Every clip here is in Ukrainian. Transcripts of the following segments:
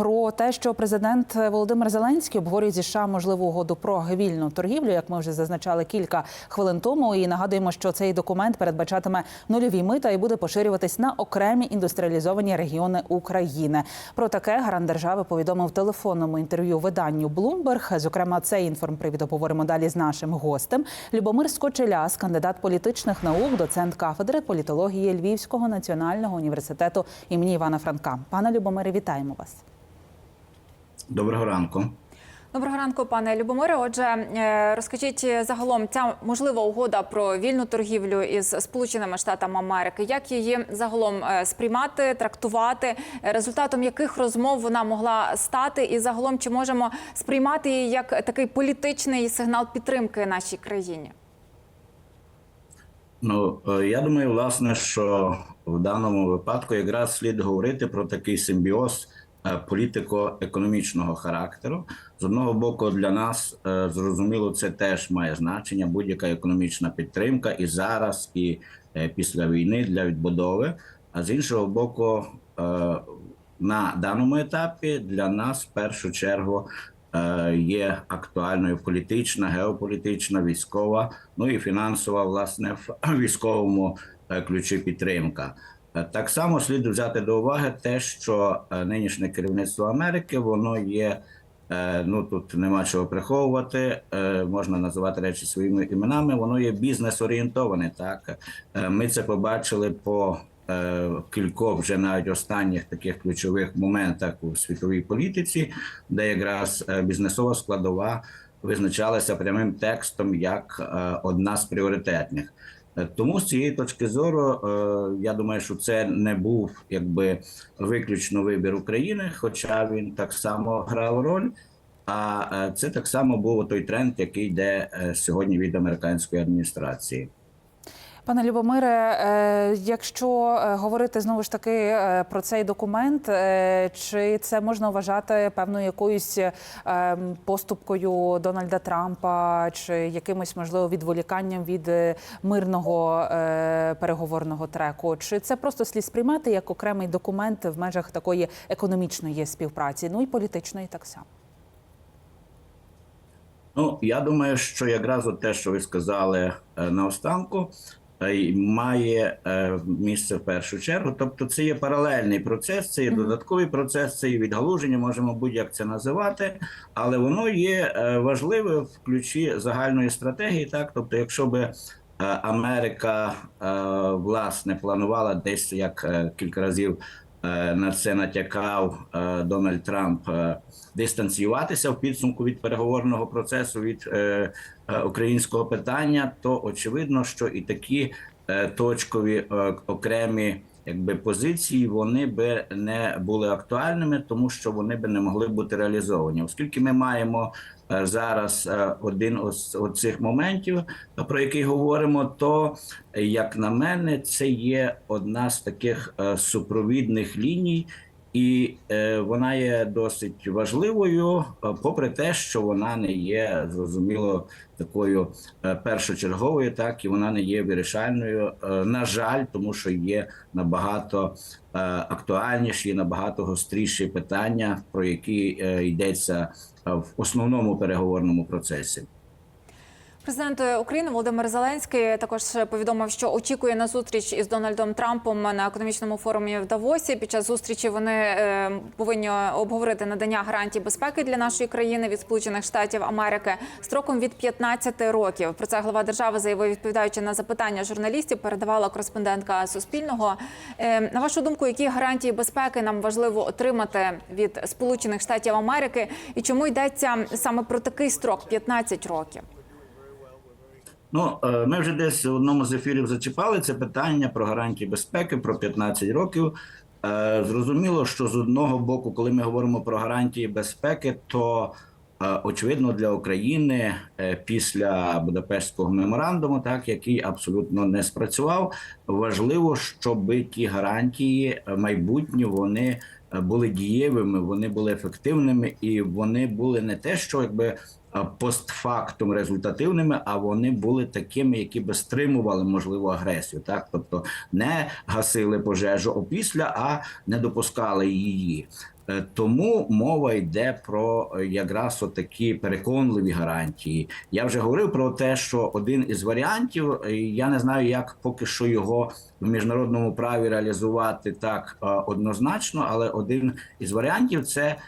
про те, що президент Володимир Зеленський обговорює зі США можливу угоду про вільну торгівлю, як ми вже зазначали кілька хвилин тому. І нагадуємо, що цей документ передбачатиме нульові мита і буде поширюватись на окремі індустріалізовані регіони України. Про таке гарант держави повідомив в телефонному інтерв'ю виданню Bloomberg. Зокрема, цей інформпривід обговоримо далі з нашим гостем. Любомир Скочеляс, кандидат політичних наук, доцент кафедри політології Львівського національного університету імені Івана Франка. Пане Любомире, вітаємо вас. Доброго ранку. Доброго ранку, пане Любомире. Отже, е, розкажіть загалом ця можлива угода про вільну торгівлю із Сполученими Штатами Америки. Як її загалом е, сприймати, трактувати, результатом яких розмов вона могла стати, і загалом чи можемо сприймати її як такий політичний сигнал підтримки нашій країні? Ну е, я думаю, власне, що в даному випадку якраз слід говорити про такий симбіоз політико-економічного характеру. З одного боку, для нас е, зрозуміло, це теж має значення будь-яка економічна підтримка і зараз, і е, після війни для відбудови. А з іншого боку, е, на даному етапі для нас в першу чергу е, є актуальною політична, геополітична, військова, ну і фінансова, власне, в військовому е, ключі підтримка. Е, Так само слід взяти до уваги те, що е, нинішнє керівництво Америки воно є. е, Ну тут нема чого приховувати, можна називати речі своїми іменами. Воно є бізнес-орієнтоване. Так Е, ми це побачили по кількох вже навіть останніх таких ключових моментах у світовій політиці, де якраз бізнесова складова визначалася прямим текстом як одна з пріоритетних. Е, Тому з цієї точки зору, е, я думаю, що це не був якби виключно вибір України, хоча він так само грав роль. А е, це так само був той тренд, який йде сьогодні від американської адміністрації. Пане Любомире, е, якщо е, говорити знову ж таки е, про цей документ, чи це можна вважати певною якоюсь поступкою Дональда Трампа, чи якимось можливо відволіканням від мирного переговорного треку? Чи це просто слід сприймати як окремий документ в межах такої економічної співпраці, ну і політичної так само? Ну, я думаю, що якраз от те, що ви сказали наостанку, має е, місце в першу чергу. Тобто, це є паралельний процес, це є додатковий процес, це є відгалуження, можемо будь-як це називати, але воно є е, важливе в ключі загальної стратегії. Так, тобто, якщо би е, Америка е, власне планувала десь як е, кілька разів е, на це натякав е, Дональд Трамп е, дистанціюватися в підсумку від переговорного процесу від е, е, українського питання, то очевидно, що і такі е, точкові е, окремі якби позиції вони би не були актуальними, тому що вони би не могли бути реалізовані, оскільки ми маємо е, зараз е, один з цих моментів, про який говоримо, то е, як на мене, це є одна з таких е, супровідних ліній. І е, вона є досить важливою, е, попри те, що вона не є зрозуміло такою е, першочерговою, так і вона не є вирішальною. Е, на жаль, тому що є набагато актуальніші, набагато гостріші питання, про які йдеться в основному переговорному процесі. Президент України Володимир Зеленський також повідомив, що очікує на зустріч із Дональдом Трампом на економічному форумі в Давосі. Під час зустрічі вони е, повинні обговорити надання гарантій безпеки для нашої країни від Сполучених Штатів Америки строком від 15 років. Про це глава держави заявив, відповідаючи на запитання журналістів, передавала кореспондентка Суспільного. Е, на вашу думку, які гарантії безпеки нам важливо отримати від Сполучених Штатів Америки, і чому йдеться саме про такий строк 15 років? Ну, е, ми вже десь в одному з ефірів зачіпали це питання про гарантії безпеки про 15 років. Е, Зрозуміло, що з одного боку, коли ми говоримо про гарантії безпеки, то е, очевидно для України після Будапештського меморандуму, так який абсолютно не спрацював, важливо, щоб ті гарантії майбутні вони були дієвими, вони були ефективними, і вони були не те, що якби постфактум результативними, а вони були такими, які би стримували можливу агресію. Так, тобто не гасили пожежу опісля, а не допускали її. Е, Тому мова йде про е, якраз такі переконливі гарантії. Я вже говорив про те, що один із варіантів, е, я не знаю, як поки що його в міжнародному праві реалізувати так е, однозначно, але один із варіантів це е,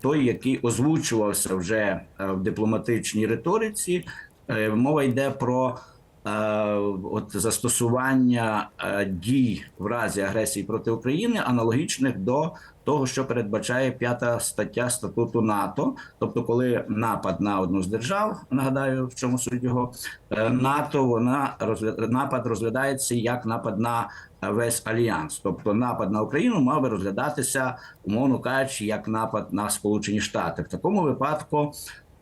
той, який озвучувався вже е, в дипломатичній риториці. Е, Мова йде про е, от застосування е, дій в разі агресії проти України, аналогічних до того, що передбачає п'ята стаття статуту НАТО. Тобто, коли напад на одну з держав, нагадаю, в чому суть його е, НАТО, вона розгля- напад розглядається як напад на е, весь альянс. Тобто, напад на Україну мав би розглядатися, умовно кажучи, як напад на Сполучені Штати. В такому випадку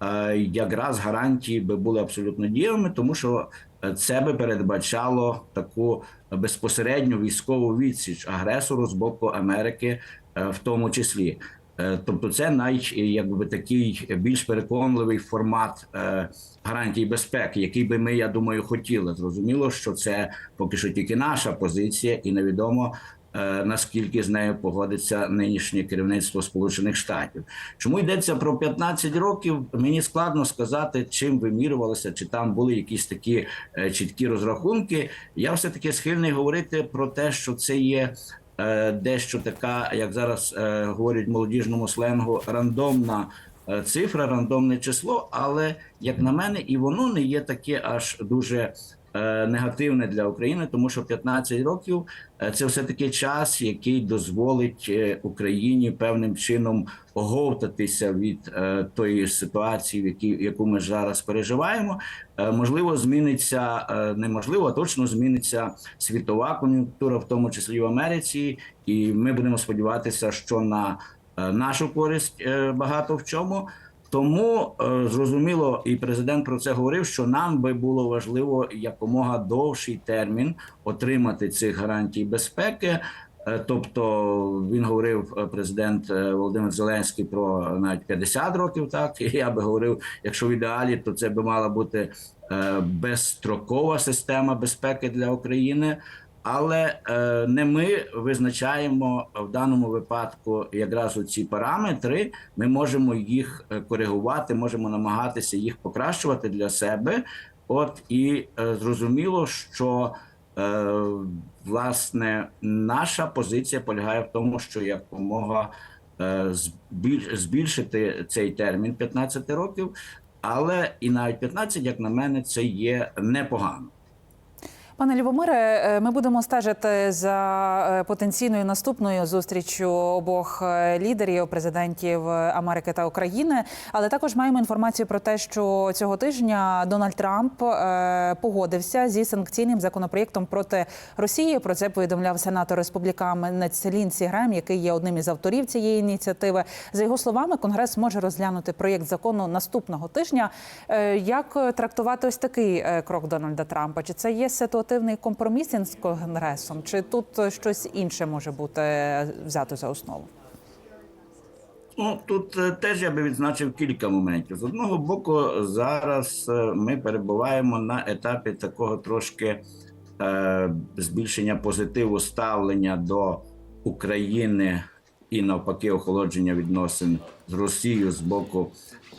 е, якраз гарантії би були абсолютно дієвими, тому що е, це би передбачало таку безпосередню військову відсіч агресору з боку Америки, е, в тому числі. Е, Тобто, це най якби такий більш переконливий формат е, гарантій безпеки, який би ми, я думаю, хотіли. Зрозуміло, що це поки що тільки наша позиція, і невідомо наскільки з нею погодиться нинішнє керівництво Сполучених Штатів. Чому йдеться про 15 років? Мені складно сказати, чим вимірювалося, чи там були якісь такі е, чіткі розрахунки. Я все таки схильний говорити про те, що це є. е, Дещо така, як зараз е, говорять в молодіжному сленгу, рандомна е, цифра, рандомне число. Але як на мене, і воно не є таке аж дуже е, негативне для України, тому що 15 років е, це все таки час, який дозволить е, Україні певним чином оговтатися від е, тої ситуації, в якій яку ми зараз переживаємо. Е, можливо, зміниться е, неможливо, а точно зміниться світова кон'юнктура, в тому числі в Америці, і ми будемо сподіватися, що на е, нашу користь е, багато в чому. Тому е, зрозуміло, і президент про це говорив, що нам би було важливо якомога довший термін отримати цих гарантій безпеки. Е, Тобто він говорив е, президент Володимир Зеленський про навіть 50 років. Так і я би говорив, якщо в ідеалі, то це би мала бути безстрокова система безпеки для України. Але е, не ми визначаємо в даному випадку якраз ці параметри. Ми можемо їх е, коригувати, можемо намагатися їх покращувати для себе. От і е, зрозуміло, що е, власне наша позиція полягає в тому, що якомога е, збільшити цей термін 15 років, але і навіть 15, як на мене, це є непогано. Пане Любомире, е, ми будемо стежити за е, потенційною наступною зустрічю обох е, лідерів президентів Америки та України. Але також маємо інформацію про те, що цього тижня Дональд Трамп погодився зі санкційним законопроєктом проти Росії. Про це повідомляв сенатор республіканець Лінсі Грем, який є одним із авторів цієї ініціативи. За його словами, конгрес може розглянути проєкт закону наступного тижня. Як трактувати ось такий крок Дональда Трампа? Чи це є ситуативний компроміс з конгресом, чи тут щось інше може бути взято за основу? Ну тут е, теж я би відзначив кілька моментів. З одного боку, зараз е, ми перебуваємо на етапі такого трошки е, збільшення позитиву ставлення до України і навпаки охолодження відносин з Росією з боку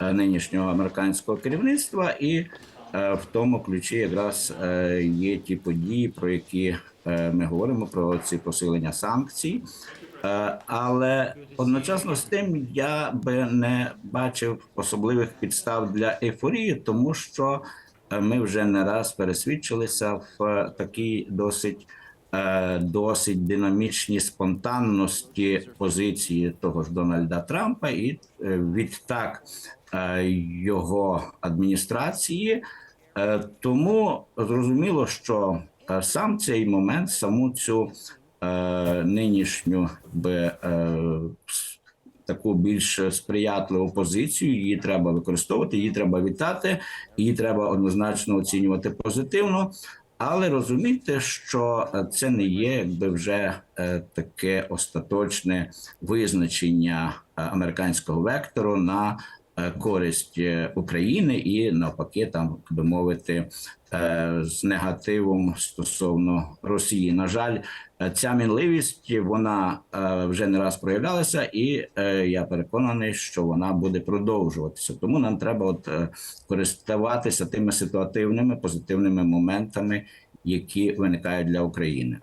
е, нинішнього американського керівництва, і в тому ключі якраз е, є ті події, про які е, ми говоримо, про ці посилення санкцій. Е, Але одночасно з тим я би не бачив особливих підстав для ейфорії, тому що е, ми вже не раз пересвідчилися в е, такій досить. е, Досить динамічній спонтанності позиції того ж Дональда Трампа, і е, відтак е, його адміністрації. Е, Тому зрозуміло, що е, сам цей момент, саму цю е, нинішню би е, таку більш сприятливу позицію. Її треба використовувати, її треба вітати, її треба однозначно оцінювати позитивно. Але розумійте, що е, це не є якби вже е, таке остаточне визначення е, американського вектору на е, користь е, України і навпаки, там би мовити, е, з негативом стосовно Росії. На жаль, е, ця мінливість вона е, вже не раз проявлялася, і е, я переконаний, що вона буде продовжуватися. Тому нам треба от е, користуватися тими ситуативними позитивними моментами, які виникають для України.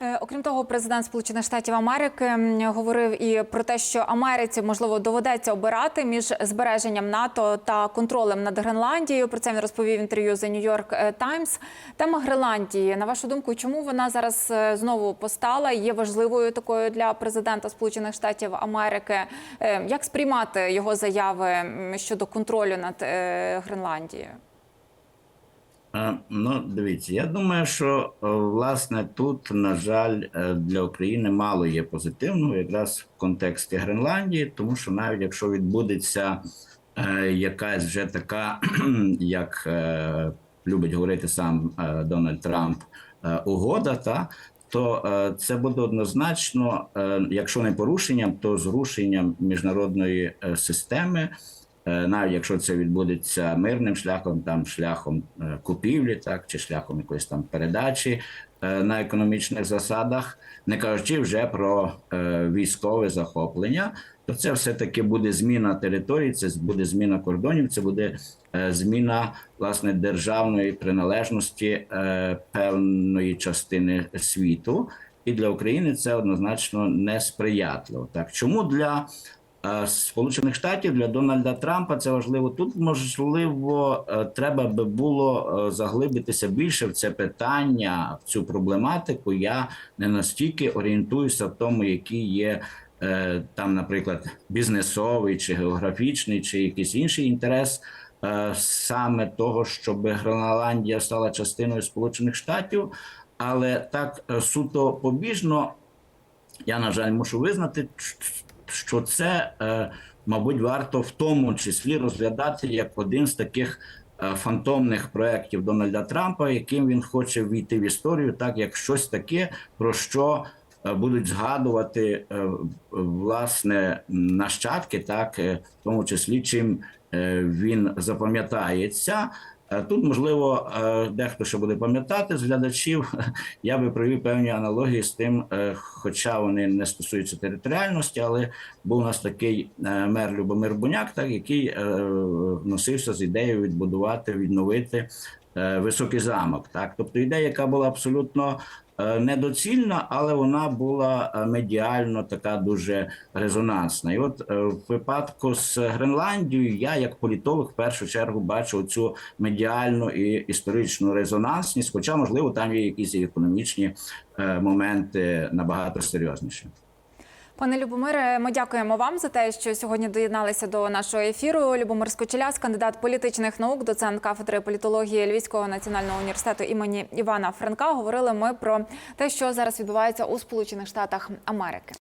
Е, Окрім того, президент Сполучених Штатів Америки говорив і про те, що Америці можливо доведеться обирати між збереженням НАТО та контролем над Гренландією. Про це він розповів інтерв'ю The New York е, Times. Тема Гренландії. На вашу думку, чому вона зараз е, знову постала? Є важливою такою для президента Сполучених Штатів Америки. Як сприймати його заяви щодо контролю над Гренландією? Е, Ну, дивіться, я думаю, що е, власне тут, на жаль, е, для України мало є позитивного, якраз в контексті Гренландії, тому що навіть якщо відбудеться якась вже така, як любить говорити сам Дональд Трамп, угода, та то це буде однозначно, якщо не порушенням, то зрушенням міжнародної системи. Е, навіть якщо це відбудеться мирним шляхом, там шляхом е, купівлі, так чи шляхом якоїсь там передачі е, на економічних засадах, не кажучи вже про військове захоплення, то це все таки буде зміна території, це буде зміна кордонів, це буде зміна власне державної приналежності певної частини світу. І для України це однозначно несприятливо. Так чому для Сполучених Штатів для Дональда Трампа це важливо. Тут можливо е, треба би було е, заглибитися більше в це питання, в цю проблематику. Я не настільки орієнтуюся в тому, які є е, там, наприклад, бізнесовий чи географічний, чи якийсь інший інтерес. е, Саме того, щоб Гренландія стала частиною Сполучених Штатів, але так е, суто побіжно я, на жаль, мушу визнати, що це, е, мабуть, варто в тому числі розглядати як один з таких е, фантомних проєктів Дональда Трампа, яким він хоче війти в історію, так як щось таке, про що е, будуть згадувати власне нащадки, так в тому числі чим він запам'ятається. Е, Тут, можливо, е, дехто ще буде пам'ятати з глядачів. Я би провів певні аналогії з тим, е, хоча вони не стосуються територіальності, але був у нас такий мер Любомир Буняк, так, який носився з ідеєю відбудувати, відновити високий замок. Так, тобто ідея, яка була абсолютно недоцільна, але вона була е, медіально така дуже резонансна. І от е, в випадку з Гренландією я, як політолог, в першу чергу бачу цю медіальну і історичну резонансність, хоча, можливо, там є якісь економічні е, моменти набагато серйозніші. Пане Любомире, ми дякуємо вам за те, що сьогодні доєдналися до нашого ефіру. Любомир Скочеляс, кандидат політичних наук, доцент кафедри політології Львівського національного університету імені Івана Франка. Говорили ми про те, що зараз відбувається у Сполучених Штатах Америки.